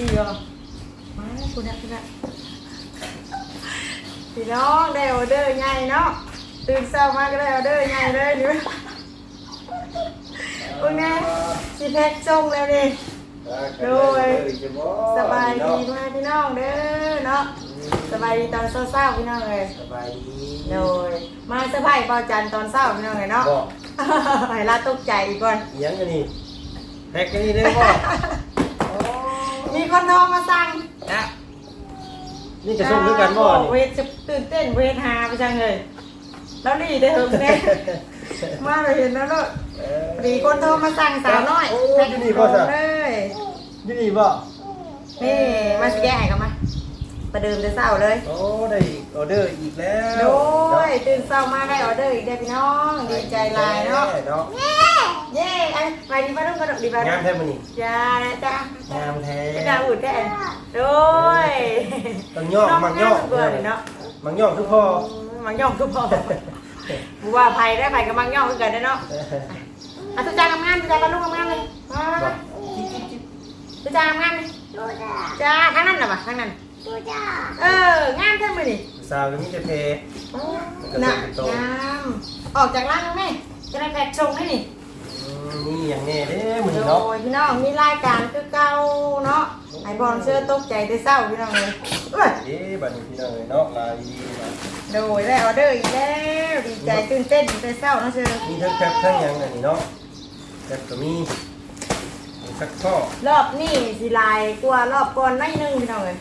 ดีเหรอมาคุณนะคุณนะพี่น้องได้ออเดอร์ใหญ่เนาะตื่นเช้ามาก็ได้ออเดอร์ใหญ่เลยนี่โอ้ยแม่สิแพ็คส่งแล้วดิโดยสบายดีมากพี่น้องเด้อเนาะสบายดีตอนเช้าๆพี่น้องเลยสบายดีโดยมาเซอร์ไพรส์เปาจันทร์ตอนเช้าพี่น้องเลยเนาะบอกให้ลาตกใจอีกก่อนเอียงกันนี่แพ็กกันนี่ได้บ่โอ้ มีคนโทรมาสั่งนะนี่จะส่งด้วยกันบ่โอ้นี่เวทจะตื่นเต้นเวทหาไปจังเลย แล้วนี่ได้อเหิมแน่มาเลยเห็นแล้วเนาะเออพอดีคนโทรมาสั่งสาวน้อยโอ้แพ็คที่นี่ก็สั่งเลยอยู่นี่บ่นี่มาสแกนให้กันมาประเดิมแต่เช้าเลย โอ้ได้ออเดอร์อีกแล้วโดยตื่นเช้ามาได้ออเดอร์อีกได้อพี่น้องดีใจหลายเนาะเนาะเย้อันไปดีมาลูกกระดกดีมางามแท้มื้อนี้จ้านะจ้า งามแท้จะดาวอุ่นได้โดยต้องย่อมักย่อเบื่อเนาะมักย่อคือพ่อมังย่องคือพอบัวไผ่ได้ไผ่กับมังย่องคือกันได้เนาะอะตุจางงามๆตุจางมาลูกงามๆเลยมาบอกตุจางงามๆเลยจ้าทางนั้นน่ะปะทางนั้นเอองามแท้มือดิสาวก็มีแต่เพน่ะงามออกจากร้านแล้วแม่จะได้แพ็คชงให้นี่อื มนี่อย่างแน่เด้มื้อโดนี้เนาะยพี่น้องมีรายการคือเก่าเนาะไอ้บอลเชื่อตกใจได้เศร้าพี่น้องเลยเอ้ยเด้บัดนี้พี่น้องเอ้ยเนาะลายดีนะโดยได้ออเดอร์อีกแล้วดีใจตื่นเต้นได้เศร้าเนาะเชื่อมีทั้งแคปทั้งหยังอันนี้เนาะแคปก็มีมีสักข้อรอบนี้สิลายกว่ารอบก่อนหน่อยหนึงพี่น้องเลย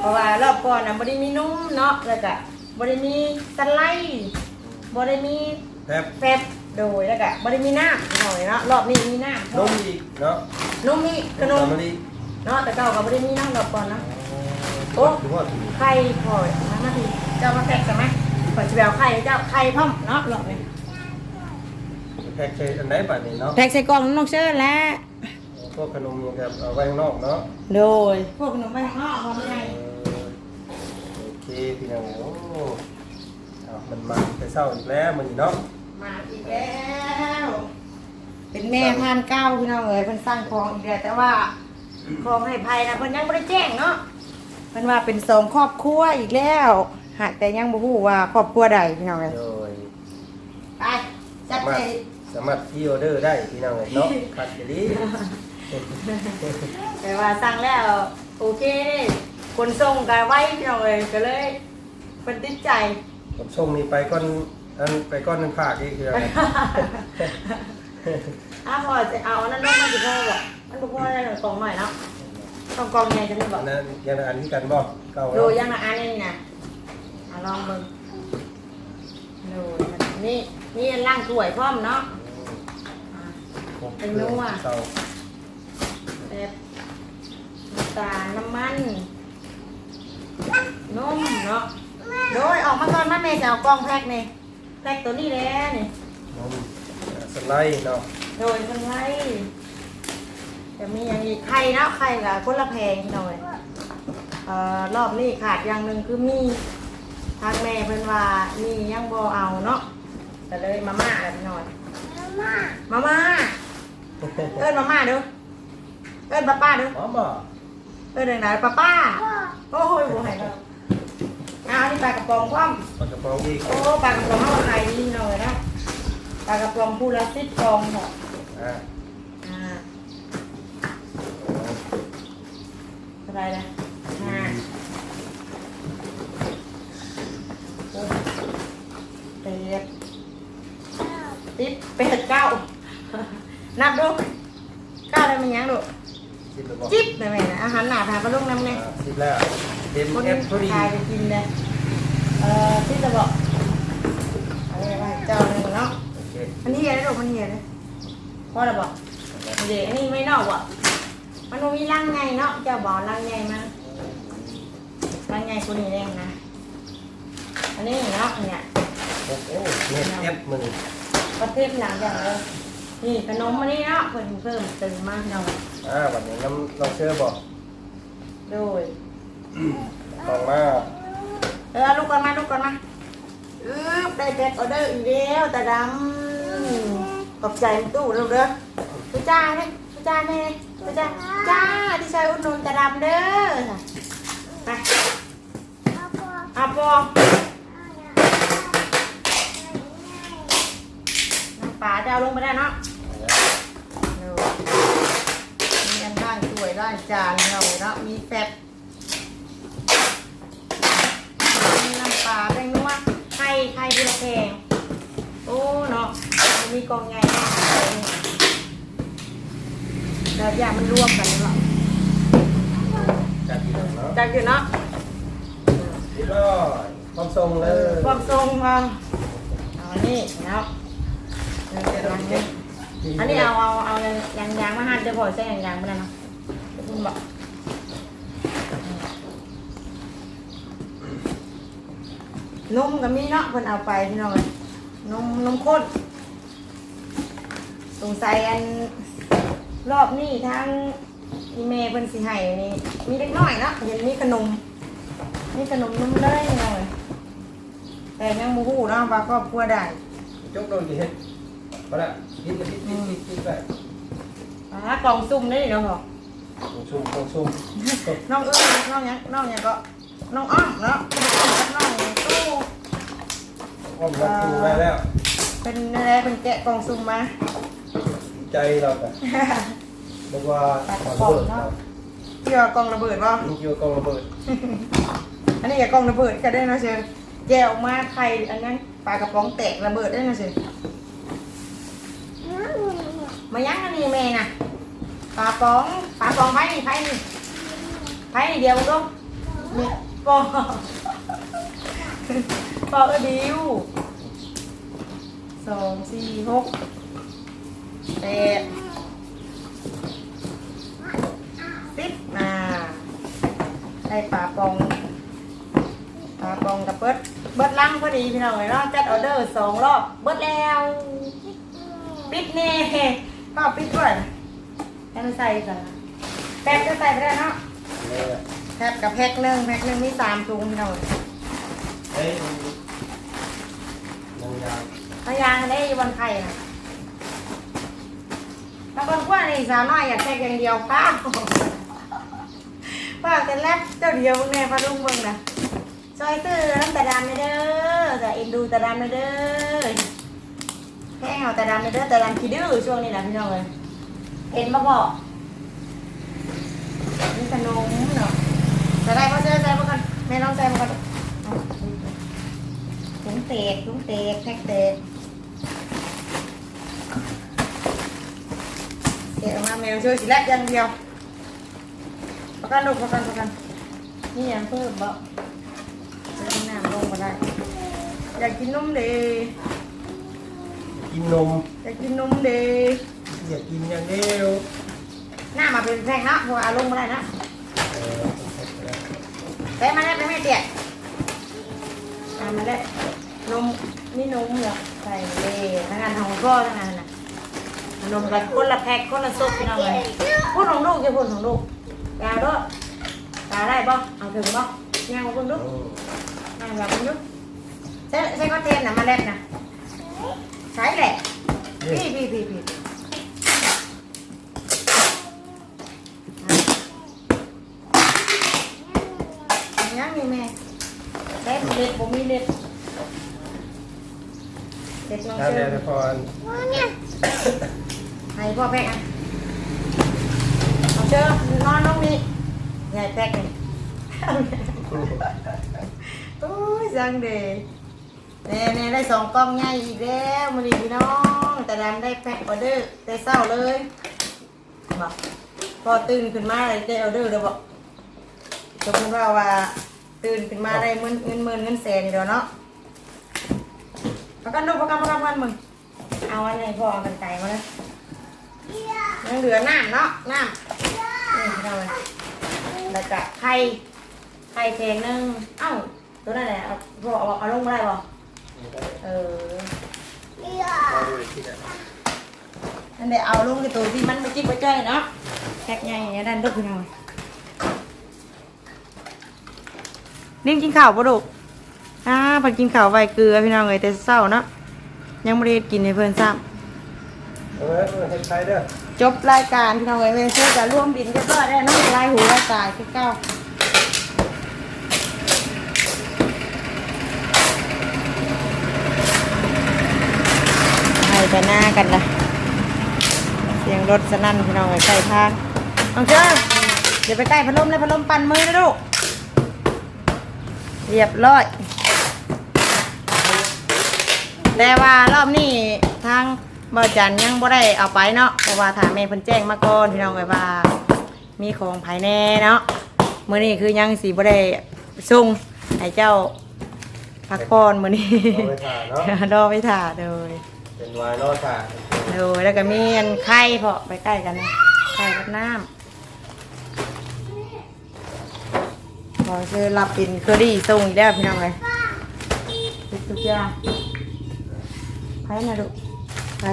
เพราะว่ารอบก่อนน่ะบ่ได้มีนุ่มเนาะแล้วก็บ่ได้มีสไลด์บ่ได้มีแคปแฟบ โดยแล้วก็บ่ได้มีน้ำพี่น้องเลยเนาะรอบนี้มีน้ำนมอีกเนาะนมมีขนมสามะลิเนาะแต่เก่าก็บ่ได้มีน้ำรอบก่อนเนาะโอ้ถือว่าถูกไข่พอมามาทีเจ้ามาแพ็กใช่ไหมก่อนจะไปเอาไข่เจ้าไข่พร้อมเนาะรอบนี้แพ็กใช้อันไหนบัดนี้เนาะแพ็กใส่กล่องน้องเชิญแล้วพวกขนมนี่ครับเอาไว้ข้างนอกเนาะโดยพวกขนมไปข้างนอกพร้อมไงเออโอเคพี่น้องโอ้เอามันมาแต่เช้าอีกแล้วมื้อนี้เนาะ มาอีกแล้วเป็นแม่ทานเก้าพี่น้องเอ๋ยเพิ่นสร้างคลองอีกแล้วแต่ว่าคลองให้ภัยนะเพิ่นยังไม่ได้แจ้งเนาะเพิ่นว่าเป็นสองครอบครัวอีกแล้วหากแต่ยังบ่ฮู้ว่าครอบครัวใดพี่น้องเอ๋ยโดยไปจัดสาไปมารถสามารถที่ออเดอร์ได้พี่น้องเอ้ยเนาะคัดจะดีแต่ว่าสั่งแล้วโอเคเด้คนส่งก็ไว้พี่น้องเอ๋ยก็เลยเพิ่นติดใจผมส่งนี่ไปก้อน อันไปก้อนนึงภาคอีกคืออะไรอ้าวพอจะเอาอันนั้นลงมาสิพ่อบอกมันบ่พอได้หน่อยกล่องหน่อยเนาะต้องกล่องใหญ่จังเลยบออักนนั้นยังอันที่กันบ่เก่าดูเนาะยังละอันนี้นะเอาลองเบิ่งดูนี่นี่ล่างถ้วยพร้อมเนาะอ่าเป็นนัว เก่าแบบน้ำตาลน้ำมันนมเนาะโดยออกมาก่อนมาแม่จะเอากล่องแพ็คนี่ แพ็คตัวนี้แหล้วนี่นมสไลด์เนาะโดยคนไล่จะมีอย่างอีกไข่เนาะไข่กับคนละแพงหน่อยเอ่อรอบนี้ขาดอย่างหนึ่งคือมีทางแม่เพิ่นว่ามียังบ่เอาเนาะแต่เลยมาม่าแบบหน่อย มาม่าเอิ้นมาม่าเด้อเอิ้นป้าป้าเด้อหอมบ่เอิ้นไหนๆป้าป้าโอ้ยบ่ให้แล้วเอาอันนี้ปลากระป๋องพร้อมปลากระป๋องอีกโอ้ปลากระป๋องเอาไข่ดีหน่อยนะ ปลากระป๋องพูละสิบฟองเนาะอ่าอ่าอะไรนะห้าเป็ดติดเป็ดเก้านับดูเก้าได้มันยังดูสิบแล้วบ่จิ๊บได้ไหมนะอาหารหนาทานปลาลูกน้ำไงอ่าสิบแล้วเต็มคนแอปพอดีทายไปกินเลยเอ่อที่จะบอกอะไรว่าเจ้าหนึ่งเนาะ โอเคมันเฮียได้ดูมันเฮียเลยพ่อเราบอกเดี๋ยวอันนี้ไม่นอกว่ะมันบ่มีร่างไงเนาะเจ้าบอกร่างไงมาร่างไงคนนี้เองนะอันนี้เนาะเนี่ยโอ้โหเน็ตแอปมือประเทศหลังอย่างเลยนี่ขนมอันนี้เนาะเพิ่มเพิ่มเติมมากหน่อยอ่าวันนี้น้ำเราเชื่อบอกโดยลองมาเออลูกก่อนมาลูกก่อนมาอือได้แบ็คออเดอร์อีกแล้วตาดำ ขอบใจตู้เร็วเด้อทุจ้าเนี่ยทุจ้าแม่โอ้จ้าจ้าที่ชายอุดหนุนตาดำเด้อไปเอาปอน้ำปลาจะเอาลงไปได้เนาะเร็วมีอันล่างถ้วยล่างจานเราเนาะมีแฟบมีน้ำปลาแป้งนัวไข่ไข่เดือแพงโอ้เนาะมี กองไงเนาะแล้วอย่างมันรวมกันเนาะจัดพี่น้องเนาะจังอยู่เนาะเรียบร้อยความทรงเลยความทรงมาเอานนี้แล้วเดี๋ยวจะลองนี่อันนี้เอาเอาเอายางยางมาหั่นเดี๋ยวพอใช้ยางยางไมาแล้เนาะคุณบอกนมก็มีเนาะเพิ่นเอาไปพี่น้องเลยนมนมข้น งสัยอันรอบนี้ทางอีเมลเพิ่นสิให้นี่มีเล็กน้อยเนาะเห็นมีขนมนี่ขนมนมเลยหน่อยแต่ยังมูหูเนาะว่าครอบครัวได้จกโดนกี่เฮ็ดก็ได้พิดพิดพิดพิดพิดไปอ่ากล่องซุ่มนี่เนาะบอกต้องซุ่มต้องซุ่มน้องเอ้ยน้องหยังน้องหยังก็น้องอ้อมเนาะน้องตู้อ้อมรับตูได้แล้ว เป็นอะไรเป็นแกะกล่องซุ่มมา ใจเราแต่บอกว่าตัดกล่องเนาะเกี่ยวกับกล่องระเบิดป่ะเกี่ยวกับระเบิด อันนี้กับกล่องระเบิดก็ได้เนาะเชียวแกะออกมาไข่อันนั้นปลากระป๋องแตกระเบิดได้เนาะเชียวมายังอันนี้แม่น่ะปลาป๋องปลาป๋องไผ่นี่ไผ่นี่ไผ่นี่เดียวลูกนี่ปอปอเออดิวสองสี่หก แปดสิบมาได้ปลาปองปลาปองกับเบิดเบิดลังพอดีพี่น้องเลยเนาะจัดออเดอร์สองรอบเบิดแล้ว ปิดเน่ก็ปิดด้วยให้มันใส่กันแพ็คก็ใส่ไปได้เนาะนี่แหละแพ็คกับแพ็คหนึ่งแพ็คหนึ่งมีสามถุงพี่น้องเฮ้ยยังยาวพยางได้อยู่บนไข่นะ บางคนกว่านี่สาวน้อยอยากแพ็คอย่างเดียวป้าป้าจะแลบเจ้าเดียวแน่พาลุงมึงนะซอยตื้อน้ำตาดำเด้อแต่เอ็นดูตาดำเด้อแค่เอาตาดำเด้อตาดำขี้ดื้อช่วงนี้นะพี่น้องเลยเห็นมาบอกนี่ขนมเนาะจะได้เขาเจอใจมากันแม่น้องใจมากันถุงเตกถุงเตกแพ็คเตก เดี๋ยวมาแมวช่วยสิแลบอย่างเดียวประกันลูกประกันประกันนี่ยังเพิ่มบ่จะกินน้ำลงมาได้ อยากกินนมเดย์กินนม อยากกินนมเดย์อยากกินอย่างเดียวหน้ามาเป็นแพงเนาะเพราะว่าเอาลงมาได้เนาะเออแต่มาแล้วไปไม่เตี้ยตามมาแล้วนมนี่นมเหรอใส่เลยทั้งงานของพ่อทั้งงานน่ะ นมกันคนละแพ็คคนละซุปพี่น้องเลยพูดของลูกจะพูดของลูกยาวด้วยตาได้ป่ะเอาถึงป่ะยังมาคุณดูโอ้ยังมาคุณดูกใช้ใช้ก้อนเทียนนะมาเล็บนะใช้แหละพี่พี่พี่พี่ยังมีแม่เล็บเล็บผมมีเล็บ เล็บน้องถ้าเชื่แม่อพรให้พ่อแพ็กอะเอาเชื่อนอนน้องนี่ใหญ่แพ็กนี่โอ้ยจังเดเน่เน่ได้สองกล่องใหญ่อีกแล้วมาดีพี่น้อง แต่ดำได้แพ็กออเดอร์ได้เศร้าเลยบอกพอตื่นขึ้นมาเลยได้ออเดอร์เลยบอกสมมติว่าว่าตื่นขึ้นมาได้เงินเงินหมื่นเงินแสนนี่เดียวเนาะ ประกันดูประกันประกันวันมึงเอาอันไหนพอเอากันไก่มาเลยยังเหลือน้ำเนาะน้ำนี่เราเลยแล้วก็ไข่ไข่แข็งนึงเอ้าตัวนั่นแหละเอาพอเอาเอาลงมาได้บ่เออเออนั่นแหละเอาลงในตัวที่มันไม่จิ๊บไม่จ้อยเนาะแพ็กใหญ่อย่างนี้ดันดุพี่น้อยนิ่งกินข้าวปะดุ อ่าพอกินข้าวใบเกลือพี่น้องเลยแต่เศร้าเนาะยังไม่ได้กินในเพื่อนซ้เอาไว้เอาไว้ให้ใช้เด้อำจบรายการพี่น้องเอ้ยเวนเชื่อจะร่วมบินเรียบร้อยได้วเน้องลายหูลายตายคือเก้าให้ไปหน้ากันละเสียงรถสนั่นพี่น้องเอ้ยใกล้ทางน้องเชื่อเดี๋ยวไปใกล้พัดลมเลยพัดลมปั่นมือนะลูกเรียบร้อย แต่ว่ารอบนี้ทางบ่าวจันยังบ่ได้เอาไปเนาะเพราะว่าถามแม่เพิ่นแจ้งมาก่อนพี่น้องไว้ว่า มีของภายแน่เนาะมื้อนี้คือยังสิบ่ได้ส่งให้เจ้าพักผ่อนมื้อนี้เอาไปถ่าเนาะ รอไปถ่าโดยเป็นวายนอถ่าโดยแล้วก็มีอันไข่เพาะไปใกล้กันนะไข่กับน้ำพอซื้อรับกินเคอรี่ส่งอีกแล้วพี่น้องเลยทุกอย่าง ไผ่นะลูกไผ่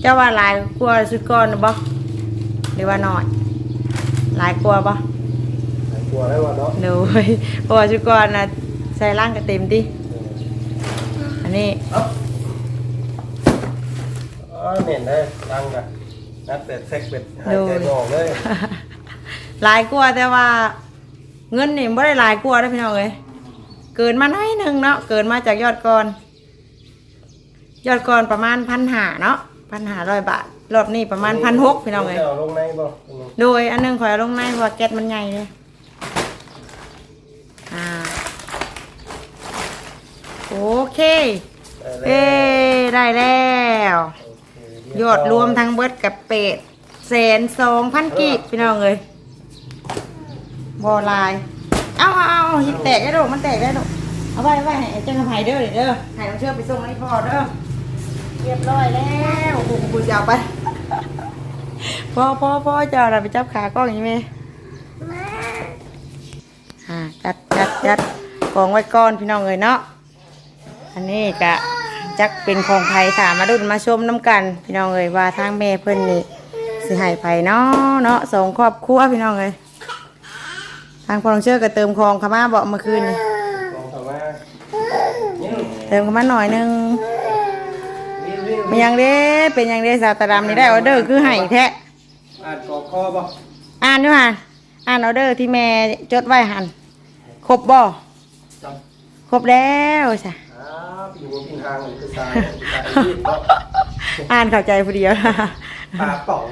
เจ้าว่าหลายกลัวาสุดก่อนหรือบ่หรือว่าน้อยหลายกลัวาบ่หายกลัวแล้ววะเนาะโดยเพราะว่าสุดก่อนนะใส่ร่างก็เต็มดิอันนี้เอ้าอ๋อเห็นได้ดังกันนัดเป็ดเซ็กเป็ดหายใจไม่ออกเลยหลายกลัวาแต่ว่า เงินนี่ไม่ได้หลายกลัวาได้อพี่น้องเลยเกินมาหน่อยหนึ่งเนาะเกินมาจากยอดก่อน ยอดก่อนประมาณพันหาเนาะพันหาร้อยบาท รอบนี้ประมาณพันหกพี่น้องเลยเอาลงในบ่โดยอันหนึงขอยเอาลงในเพราะว่าแก๊สมันใหญ่เลยอ่าโอเคเอ้ได้แล้ว ยอดรวมทั้งเบิดกับเป็ดแสนสองพันกีบพี่น้องเลยบอลาย เอาเอาเอาเอาหิบแตกได้ดอกมันแตกได้ดอกเอาไว้ไว้ให้เจ้าหน้าที่เด้อเด้อให้น้องเชื่อไปส่งให้พ่อเด้อ เรียบร้อยแล้วโอ้โหกูจะเอาไปพ่อพ่อพ่อจะเอาอะไรไปจับขากล้องอย่างนี้ไหมอ่าจัดจัดจัดกองไว้ก่อนพี่น้องเลยเนาะอันนี้กะจักเป็นของไผถามมาดุนมาชมน้ำกัน พี่น้องเอ้ยว่าทางแม่เพิ่นนี่สิให้ไผเนาะเนาะสองครอบครัวพี่น้องเอ้ยทางพอลองเชื่อก็เติมของเขามาบอกเมื่อคืนนี่ลองทำมานี่เติมเขามาหน่อยหนึงวิววิว เป็นหยังเด้เป็นหยังเด้สาวตาดำนี่ได้ออเดอร์คือให้แท้อ่านกอคอบ่อ่านด้วยหันอ่านออเดอร์ที่แม่จดไว้หันครบบ่จครบแล้วจ้ะำอ้าวปีหัวปีหางคือสายสายยืดเนาะอ่านเข้าใจผู้เดียวปลาป่อง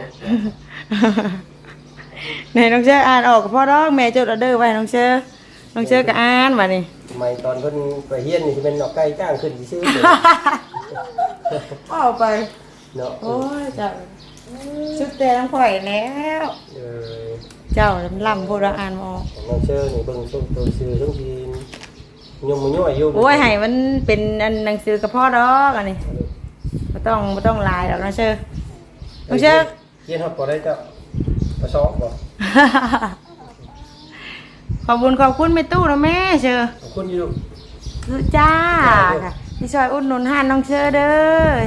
ในน้องเชื่ออ่านออกกับพ่อร้องแม่จดออเดอร์ไว้น้องเชื่อน้องเชื่อก็อ่านมานี่ ทำไมตอนเพิ่นไปเฮียนนี่สิเป็นนอกไก่จ้างขึ้นสิซื้อเอาไป เนาะโอ้ยเจ้าชุดแต่น้องข่อยแล้ว เออเจ้าลำพูดว่าอ่านบ่ออกของน้องเชอนี่เบิ่งส้มตัวซื้อทั้งทียมมันย่อยอยู่โอ้ยให้มันเป็นอันหนังสือกับพ่อดอกอันนี้ไม่ต้องไม่ต้องลายหรอกน้องเชื่อน้องเชื่อเฮียนฮอดบ่ได้เจ้าประสอบบ่ขอบคุณขอบคุณแม่ตู้นะแม่เชื่อขอบคุณอยู่คือจ้าค่ะ พี่ชอยอุดหนุนห้านน้องเชื่อเด้อ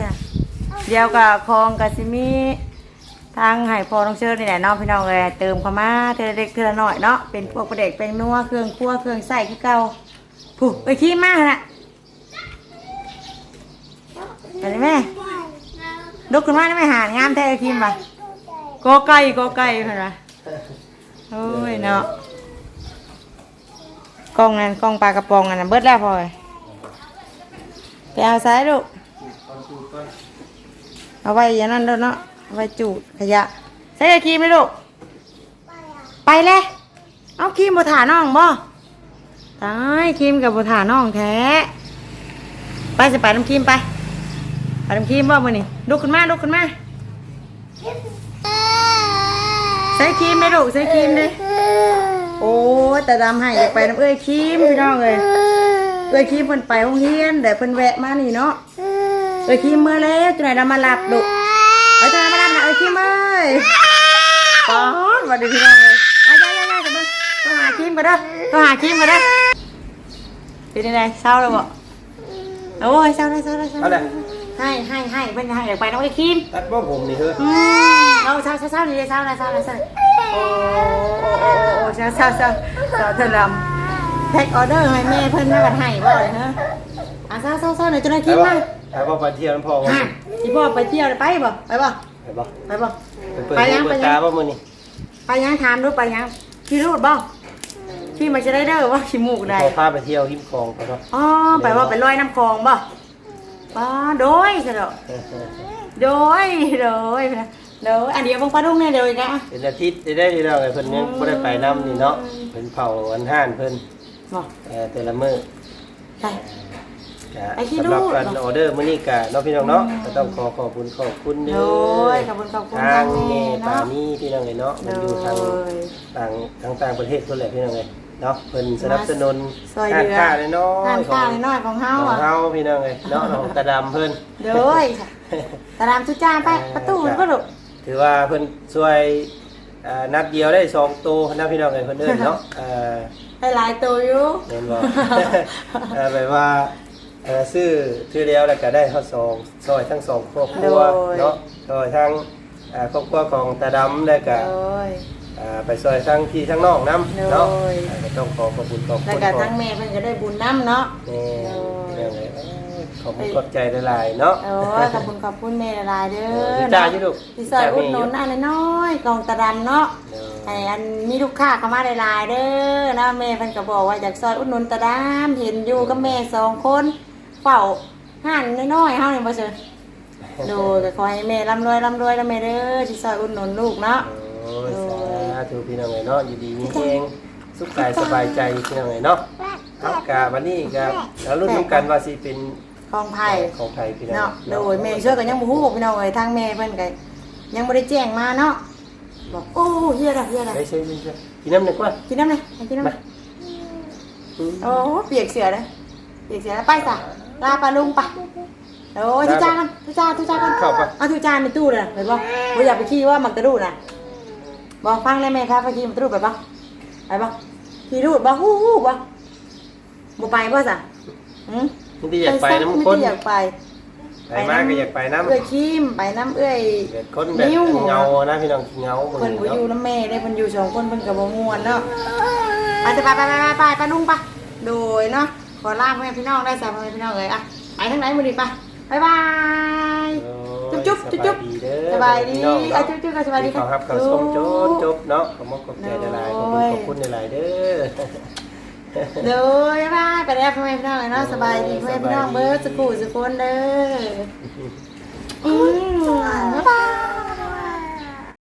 เดียวกับคลองกับซิมีทางไห่พอน้องเชื่อนี่แหละเนาะพี่น้องเลยเติมเข้ามาเทอละเล็กเทอละหน่อยเนาะเป็นพวกประเด็กเป็นนัวเครื่องครัวเครื่องใส่คือเกาผู้ไปขี้มากนะไปเลยแม่ลุกขึ้นมาได้ไหมหานงามแท้ขี้มาโกไก่โกไก่เห็นไหมโอ้ยเนาะกล้องนั่นกล้องปลากระป๋องอันนั้นเบิดแล้วพอย ไปเอาซ้ายลูกเอาไว้อย่างนั้นแล้วเนาะเอาไว้จูดขยะใส่ครีมไหมลูกไปเลยเอาครีมบถาน้องบ่ตายครีมกับบถาน้องแท้ไปจะไปน้ำครีมไปไปน้ำครีมบ่มือนี่ลุกขึ้นมาลุกขึ้นมาใส่ครีมไหมลูกใส่ครีมเลยโอ้แต่ดำให้อยากไปน้ำเอ้ยครีมพี่น้องเลย เอ้ยครีมเพิ่นไปโรงเรียนแต่เพิ่นแวะมานี่เนาะเอ้ยคิมมาแล้วจุไหนเรามาหลับดุเอ้ยจุไหนมาหลับนะเอ้ยคิมเอ้ยป้อนวันดีพี่น้องเลยเอาใจใจใจกันเด้อต้องหาคิมกันเด้อต้องหาคิมกันเด้อเป็นยังไงเศร้าเลยบ่โอ้ยเศร้าเลยเศร้าเลยเศร้าเอาเลยให้ให้ให้เป็นให้อยากไปน้องไอ้คิมตัดบ่ผมนี่เฮ้ยอืมเอาเศร้าเศร้าเศร้านี่เลยเศร้าเลยเศร้าเลยเศร้าเลยโอ้โอ้โอ้โอ้โอ้เศร้าเศร้าเศร้าเศร้าเธอลำ แพ็คออเดอร์ให้แม่เพิ่นแม่บัดให้บ่เลยฮะอะเศร้าเศร้าเศร้าหน่อยจุไหนคิมมาถามว่าไปเที่ยวน้ำพอบ่ฮะพี่พ่อไปเที่ยวไปบ่ไปบ่ไปบ่ไปบ่ไปเปิดไปยังหูเปิดไปยังตาบ่มื้อนี้ไปยังถามดูไปยังพี่รูดบ่พี่มาจะได้เด้อว่าขี้มูกได้พอพาไปเที่ยวหิมคลองไปเนาะอ๋อไปว่าไปลอยน้ำคลองบ่ป้าโดยซะดอกโดยโดยโดยอันเดียวเบางปลาดุกเนี่ยเดี๋ยวอีกนะเป็นอาทิตย์ได้ได้ที่เราไอ้เพิ่นยังบ่ได้ไปน้ำนี่เนาะเพิ่นเผาอันห้านเพิ่น บ่เอ่อแต่ละมื้อไปก็ไอ้ที่สำหรับดูการออเดอร์มื้อนี้ก็เนาะพี่น้องเนาะก็ต้องขอขอบคุณขอบคุณเด้โดอยขอบคุณขอบคุณทางแม่แม่ปาเนาะนี้พี่น้องเอ้ยเนาะมันอยู่ทางโดยต่างทางต่างประเทศพุ่นแหละพี่น้องเอ้ยเนาะเพิ่นสนับสนุนซอยเหลือ ค่าน้อยทานๆขอข้าวงน้อยๆของเฮาของอะเฮาพี่น้องเอ้ยเนาะของตาดำเพิ่น โดยค่ะตารามทุจ้าไปประตูมันก็ดุ ถือว่าเพิ่นช่วยเอ่อนัดเดียวได้สองตัวนะพี่น้องเอ้ยเพิ่นเอิ้นเนาะเอ่อ ให้หลายตัวอยู่แม่นบ่ เอ่อแบบว่าเอ่อซื้อซื้อเดียวแล้วก็ได้เฮาสองซอยทั้งสองครอบครัวเนาะซอยทั้งเอ่อครอบครัวของตาดำแล้วก็ โดยเอ่อไปซอยทั้งพี่ทั้งน้องนํเนาะโดยเอ่อก็ต้องขอขอบคุณขอบคุณแล้วก็ทั้งแม่เพิ่นก็ได้บุญน้ำเนาะแม่พี่น้องเอ้ยเอ้ย ขอบคุณขอบใจหลายๆเนาะ โอ้ยขอบคุณขอบคุณแม่หลายๆเด้เอออพี่จ้าอยู่ลูกพี่ซอยพี่จ้าอุดหนุนแม่อยู่อันน้อยๆกองตะดำเนาะเนาะไอ้อันมีลูกค้าเข้ามาหลายๆเด้อนะแม่เพิ่นก็บอกว่าอยากซอยอุดหนุนตะดำเห็นอยู่กับแม่สองคนเฝ้าห่านน้อยๆเฮานี่บ่เชิญดูก็ขอให้แม่ร่ำรวยร่ำรวยแล้วแม่เด้อที่ซอยอุดหนุนลูกเนาะ โอ้ยสาธุพี่น้องเอ้ยเนาะอยู่ดีมีแฮงสุขกายสบายใจพี่น้องเอ้ยเนาะครับกะวันนี้ก็แล้วรุ่นน้ำกันว่าสิเป็น ของไผ่ของไทยพี่น้องเนาะโดยแม่ช่วยก็ยังบ่ฮู้พี่น้องเอ้ยทางแม่เพิ่นก็ยังบ่ได้แจ้งมาเนาะบอกโอ้เฮียละเฮียละได้ใช่ใช่ใช่กินน้ำหนึ่งก่อนกินน้ำเลยไปกินน้ำเลยโอ้เปียกเสือเลยเปียกเสือแล้วไปจ้ะลาปลาลุงไปโอ้ยทุจ้ากันทุจ้าทุจ้ากันเข้าปะเอาทุจ้าในตู้เลยเห็นป่ะว่าอยากไปขี้ว่ามันกระดูดนะบอกฟังได้ไหมครับไปขี้มันกระดูดไปป่ะไปป่ะขี้รูดป่ะฮู้ฮู้ป่ะบ่ไปป่ะจ้ะหืม นี่ที่อยากไปน้ำไม่ข้นได้อยากไปไปมากก็อยากไปน้ำเอื้อยขี้มไปน้ำเอื้อยเกิดคนแบบเงานะพี่น้องเงาเพิ่นบ่อยู่น้ำแม่ได้เพิ่นอยู่สองคนเพิ่นก็บ่ม่วนเนาะไปจะไปไปไปไปไปไปลุงไปโดยเนาะขอลาพ่อแม่พี่น้องได้สามพ่อแม่พี่น้องเลยอะไปทางไหนมื้อนี้ไปบ๊ายบายจุ๊บจุ๊บจุ๊บจุ๊บสบายดีอะจุ๊บจุ๊บกันสบายดีขอครับขอชมจนจบเนาะขอมอบขอบใจหลายๆขอบคุณขอบคุณหลายๆเด้อ เด้อบ๊ายบายไปแล้วพ่อแม่พี่น้องเลยเนาะสบายดีพ่อแม่พี่น้องเบิร์ดสกูสกุลเด้ออืมบ๊ายบาย